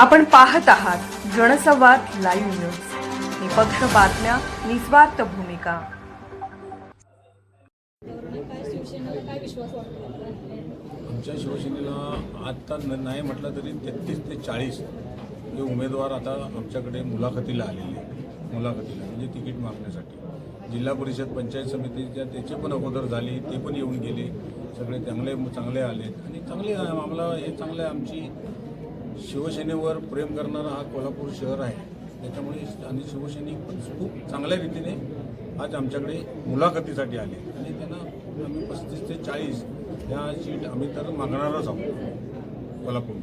आपण पाहत आहात जनसंवाद लाईव्ह न्यूज. निपक्ष बातम्या निस्वार्थ भूमिका. आमच्या शिवसेनेला आत्ता नाही म्हटलं तरी तेहतीस ते चाळीस हे उमेदवार आता आमच्याकडे मुलाखतीला आलेले मुलाखतीला म्हणजे तिकीट मागण्यासाठी. जिल्हा परिषद पंचायत समितीच्या त्याचे पण अगोदर झाले ते पण येऊन गेले. सगळे चांगले चांगले आले आणि चांगले आम्हाला हे चांगले आमची शिवसेनेवर प्रेम करणारा हा कोल्हापूर शहर आहे. त्याच्यामुळे आणि शिवसैनिक खूप चांगल्या रीतीने आज आमच्याकडे मुलाखतीसाठी आले. आणि त्यांना आम्ही पस्तीस ते चाळीस ह्या सीट आम्ही तर मागणारच आहोत कोल्हापूर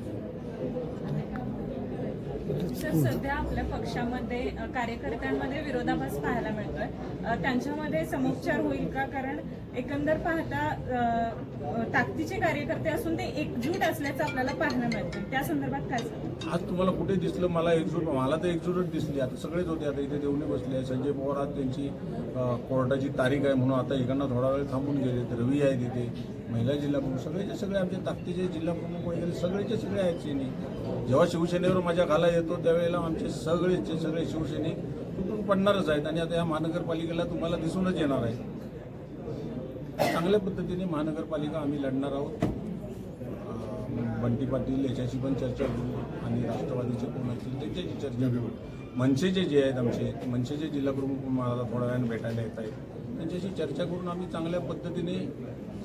सर सध्या आपल्या पक्षामध्ये कार्यकर्त्यांमध्ये विरोधाभास पाहायला मिळतोय. त्यांच्यामध्ये समोपचार होईल का? कारण एकंदर पाहता ताकदीचे कार्यकर्ते असून ते एकजूट असल्याचं आपल्याला पाहायला मिळतं त्या संदर्भात काय आज तुम्हाला कुठे दिसलं? मला एकजूट मला तर एकजूटच दिसली. आता सगळेच होते. आता इथे देवणे बसले संजय पवार आज त्यांची कोर्टाची तारीख आहे म्हणून आता इकडनं थोडा वेळ थांबून गेले तर रवी आहे तिथे महिला जिल्हा प्रमुख. सगळेचे सगळे आमचे ताकदीचे जिल्हा प्रमुख वगैरे सगळेचे सगळे आहेत. सेनी जेव्हा शिवसेनेवर माझ्या घाला येत त्यावेळेला आमचे सगळेचे सगळे शिवसैनिक तुटून पडणारच आहेत आणि आता या महानगरपालिकेला तुम्हाला दिसूनच येणार आहे. चांगल्या पद्धतीने महानगरपालिका आम्ही लढणार आहोत. बंटी पाटील याच्याशी पण चर्चा करू आणि राष्ट्रवादीचे कोण असतील त्यांच्याशी चर्चा करू. मनसेचे जे आहेत आमचे मनसेचे मनसेचे जिल्हाप्रमुख मला थोड्या वेळाने भेटायला येत आहेत. त्यांच्याशी चर्चा करून आम्ही चांगल्या पद्धतीने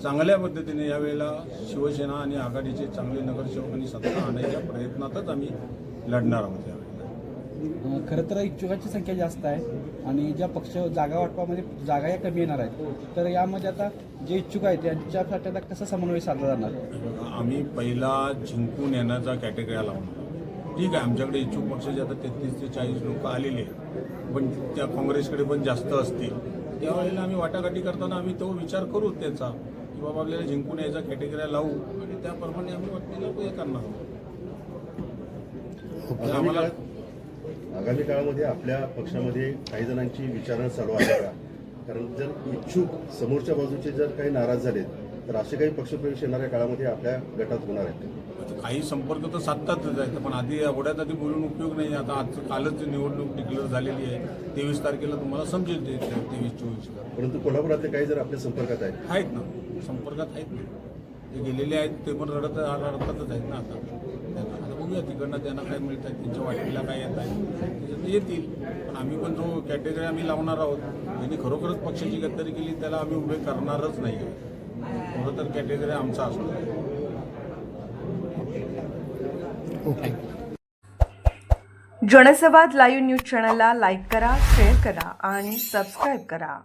चांगल्या पद्धतीने यावेळेला शिवसेना आणि आघाडीचे चांगले नगरसेवक आणि सत्ता आणण्याच्या प्रयत्नातच आम्ही लढणार आहोत यावेळेला. खरं तर इच्छुकांची संख्या जास्त आहे आणि ज्या पक्ष जागा वाटपामध्ये जागा या कमी येणार आहेत तर यामध्ये आता जे इच्छुक आहेत त्यांच्यासाठी आता कसा समन्वय साधला जाणार? आम्ही पहिला जिंकून येण्याचा कॅटेगरी लावणार ठीक आहे आमच्याकडे इच्छुक पक्षाचे आता तेहतीस ते चाळीस लोक आलेले आहेत पण त्या काँग्रेसकडे पण जास्त असतील. त्यावेळेला आम्ही वाटाघाटी करताना आम्ही तो विचार करू त्याचा. की बाबा आपल्याला जिंकून यायचा कॅटेगरी लावू. आणि त्याप्रमाणे आम्ही वाटणीला हे करणार आहोत. आम्हाला आगामी काळामध्ये आपल्या पक्षामध्ये काही जणांची विचारणा चालू आहे का कारण जर इच्छुक समोरच्या बाजूचे जर काही नाराज झाले तर असे काही पक्षप्रवेश येणाऱ्या काळामध्ये आपल्या गटात होणार आहेत. काही संपर्क तर साधतातच आहेत पण आधी एवढ्यात आधी बोलून उपयोग नाही. आता आज कालच निवडणूक डिक्लेअर झालेली आहे तेवीस तारखेला तुम्हाला समजेल ते तेवीस चोवीसला. परंतु कोल्हापुरातले काही जर आपल्या संपर्कात आहेत. आहेत ना. संपर्कात आहेत ना. ते गेलेले आहेत ते पण रडत रडतातच आहेत ना आता. आता बघूया तिकडनं त्यांना काय मिळत आहे त्यांच्या वाटणीला काय येत आहे. ते येतील. पण आम्ही पण जो कॅटेगरी आम्ही लावणार आहोत त्यांनी खरोखरच पक्षाची गद्दारी केली त्याला आम्ही उभे करणारच नाही तर कॅटेगरी आमचा असतो. जनसंवाद लाईव्ह न्यूज चॅनलला लाईक करा शेअर करा आणि सबस्क्राईब करा.